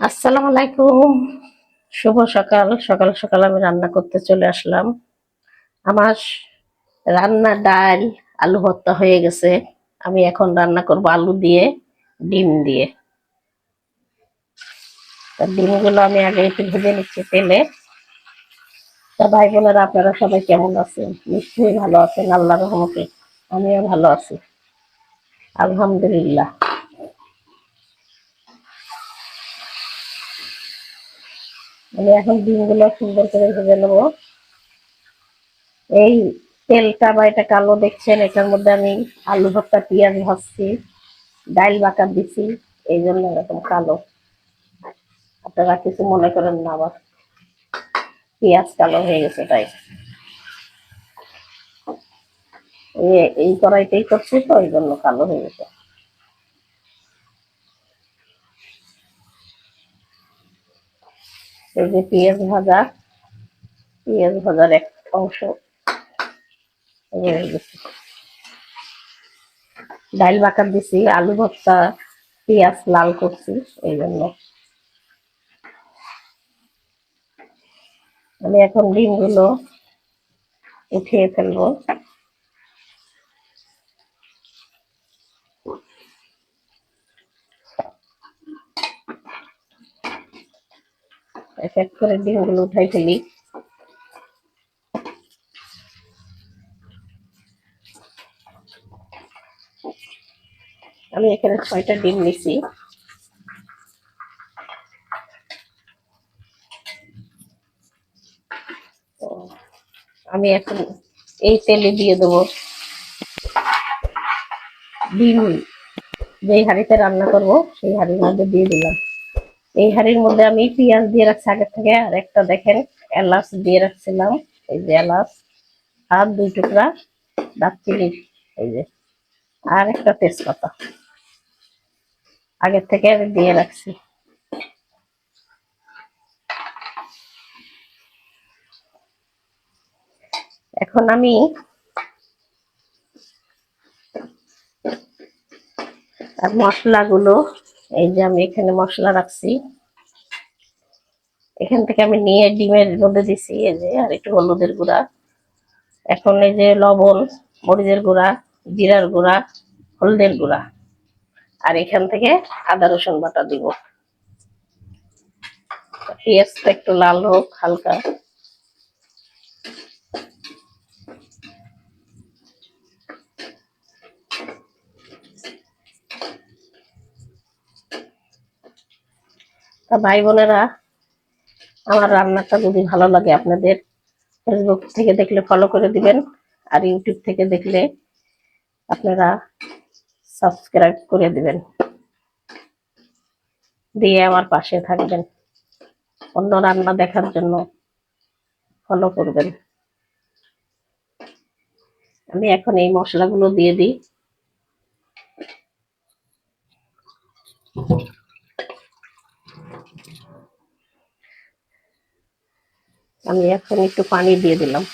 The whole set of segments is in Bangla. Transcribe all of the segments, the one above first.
আসসালামু আলাইকুম শুভ সকাল। সকাল সকাল আমি রান্না করতে চলে আসলাম। আমার রান্না ডাল আলু ভর্তা হয়ে গেছে। আমি এখন রান্না করব আলু দিয়ে, ডিম দিয়ে। ডিমগুলো আমি আগে একটু ভেজে নিচ্ছি তেলে। তা ভাই বোনেরা, আপনারা সবাই কেমন আছেন? নিশ্চয়ই ভালো আছেন, আল্লাহ রহমতে। আমিও ভালো আছি। আলহামদুলিল্লাহ। আমি এখন ডিমগুলো সুন্দর করে ভেজে নেব। এই তেলটা বা এটা কালো দেখছেন, এটার মধ্যে আমি আলু ভর্তা, পেঁয়াজ ভাজছি, ডাইল বাটা দিছি, এই জন্য এরকম কালো। আপনারা কিছু মনে করেন না আবার। পেঁয়াজ কালো হয়ে গেছে, তাই। এই- কড়াইতেই করছি তো ওই জন্য কালো হয়ে গেছে। এই যে পেঁয়াজ ভাজা, পেঁয়াজ ভাজার এক অংশ হয়ে গেছে। ডাল বাকার দিছি, আলু ভর্তা, পেঁয়াজ লাল করছি, এই জন্য। আমি এখন ডিমগুলো উঠিয়ে ফেলব। এক এক করে ডিমগুলো উঠাই ফেলি। আমি এখানে ছয়টা ডিম নিছি তো আমি এখন এই তেলে দিয়ে দেবো ডিম। যেই হাঁড়িতে রান্না করব, সেই হাঁড়ির মধ্যে দিয়ে দিলাম। এই হাঁড়ির মধ্যে আমি পেঁয়াজ দিয়ে রাখছি আগে থেকে। আর একটা দেখেন, এলাচ দিয়ে রাখছিলাম। এই যে এলাচ আর দুই টুকরা দারচিনি। এই যে, আর একটা তেজপাতা। আগের থেকে আমি দিয়ে রাখছি। এখন আমি আর মশলাগুলো, এই যে আমি এখানে মশলা রাখছি। এখান থেকে আমি নিয়ে ডিমের মধ্যে দিছি, এই যে, আর একটু হলুদের গুঁড়া। এখন এই যে লবণ, মরিচের গুঁড়া, জিরার গুঁড়া, হলদের গুঁড়া। আর এখান থেকে আদা, রসুন বাটা দিব। পেঁয়াজটা একটু লাল হোক, হালকা। তা ভাই বোনেরা, আমার রান্নাটা যদি ভালো লাগে আপনাদের ফেসবুক থেকে দেখলে ফলো করে দিবেন, আর ইউটিউব থেকে দেখলে আপনারা সাবস্ক্রাইব করে দিবেন। দিয়ে আমার পাশে থাকবেন। অন্য রান্না দেখার জন্য ফলো করবেন। আমি এখন এই মশলাগুলো দিয়ে দিই। আমি এখন একটু পানি দিয়ে দিলাম।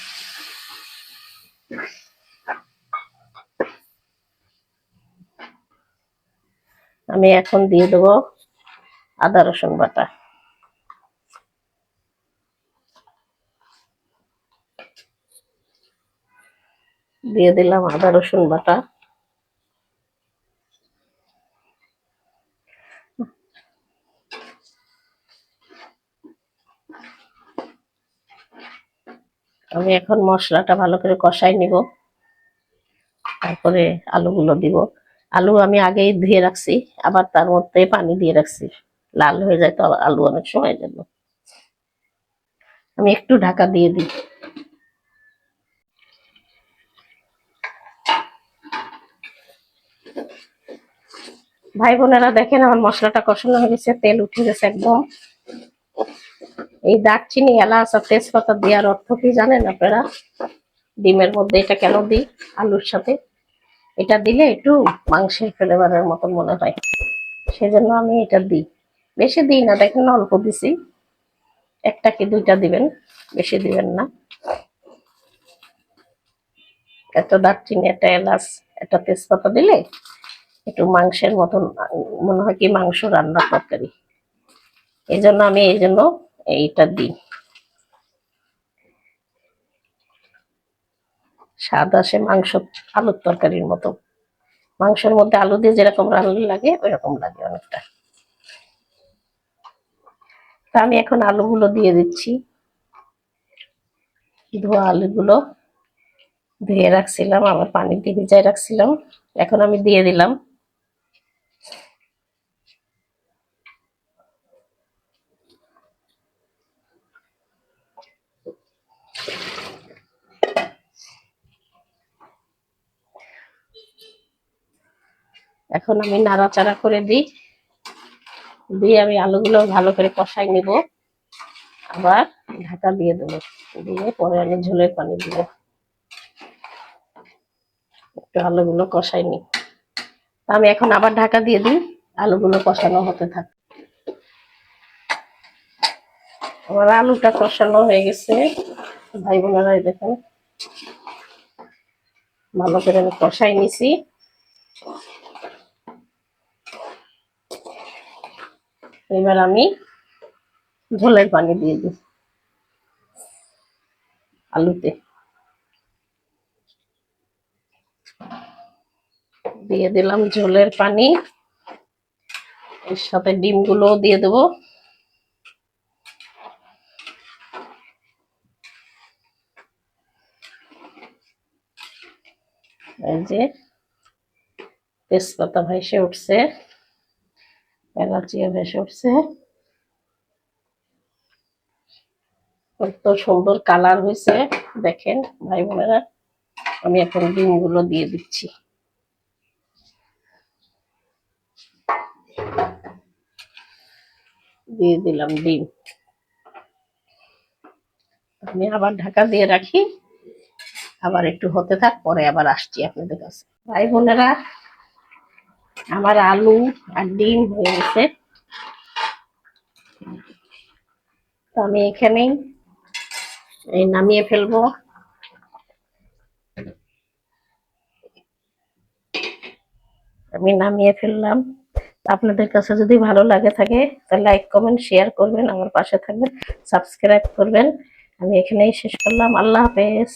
আমি এখন দিয়ে দেবো আদা, রসুন বাটা। দিয়ে দিলাম আদা, রসুন বাটা। আমি এখন মশলাটা ভালো করে কষাই নিব। তারপরে আলুগুলো দিব। আলু আমি আগেই ধুয়ে রাখছি, আবার তার মধ্যে পানি দিয়ে রাখছি। লাল হয়ে যায় তো আলু অনেক সময় জন্য। আমি একটু ঢাকা দিয়ে দিই। ভাই বোনেরা দেখেন আমার মশলাটা কষানো হয়ে গেছে, তেল উঠে গেছে একদম। এই দারচিনি এলাচ আর তেজপাতা দেওয়ার অর্থ কি জানেন আপনারা? ডিমের মধ্যে এটা কেন দিই? আলুর সাথে। এটা দিলে একটু মাংসের ফ্লেভারের মতন মনে হয়। সেজন্য আমি এটা দিই। বেশি দিই না, দেখেন অল্প দিছি। একটা কি দুইটা দিবেন? বেশি দিবেন না। একটা দারচিনি একটা এলাচ, একটা তেজপাতা দিলে একটু মাংসের মতন, মনে হয় কি মাংস রান্না তরকারি। এই জন্য আমি এই জন্য এইটা দিই। স্বাদ আসে মাংস, আলুর তরকারির মতো। মাংসের মধ্যে আলু দিয়ে যেরকম রান্না লাগে, ওইরকম লাগে অনেকটা। তা আমি এখন আলুগুলো দিয়ে দিচ্ছি। ধোয়া আলুগুলো ধুয়ে রাখছিলাম, আবার পানি দিয়ে ভিজাই রাখছিলাম। এখন আমি দিয়ে দিলাম। এখন আমি নাড়াচাড়া করে দিই। দিয়ে আমি আলুগুলো ভালো করে কষাই নিব। আবার ঢাকা দিয়ে দেবো। দিয়ে পরে আমি ঝোলের পানি দিব। একটু আলুগুলো কষাই নি তা আমি এখন আবার ঢাকা দিয়ে দিই। আলুগুলো কষানো হতে থাক আমার আলুটা কষানো হয়ে গেছে। ভাই বোনেরা দেখেন। ভালো করে আমি কষাই নিছি। এবার আমি ঝোলের পানি দিয়ে দিই আলুতে। দিয়ে দিলাম ঝোলের পানি। এর সাথে ডিমগুলো দিয়ে দেবো। এই যে তেজপাতা ভেসে উঠছে। এলাচিও ভেসে উঠছে। কত সুন্দর কালার হয়েছে, দেখেন ভাই বোনেরা। আমি এখন ডিমগুলো দিয়ে দিচ্ছি। দিয়ে দিলাম ডিম। আমি আবার ঢাকা দিয়ে রাখি। আবার একটু হতে থাক, পরে আবার আসছি আপনাদের কাছে। ভাই বোনেরা আমার আলু আর ডিম হয়ে গেছে। তো আমি এখানেই নামিয়ে ফেলব। আমি নামিয়ে ফেললাম। আপনাদের কাছে যদি ভালো লাগে থাকে, তাহলে লাইক, কমেন্ট, শেয়ার করবেন, আমার পাশে থাকবেন, সাবস্ক্রাইব করবেন। আমি এখানেই শেষ করলাম। আল্লাহ হাফেজ।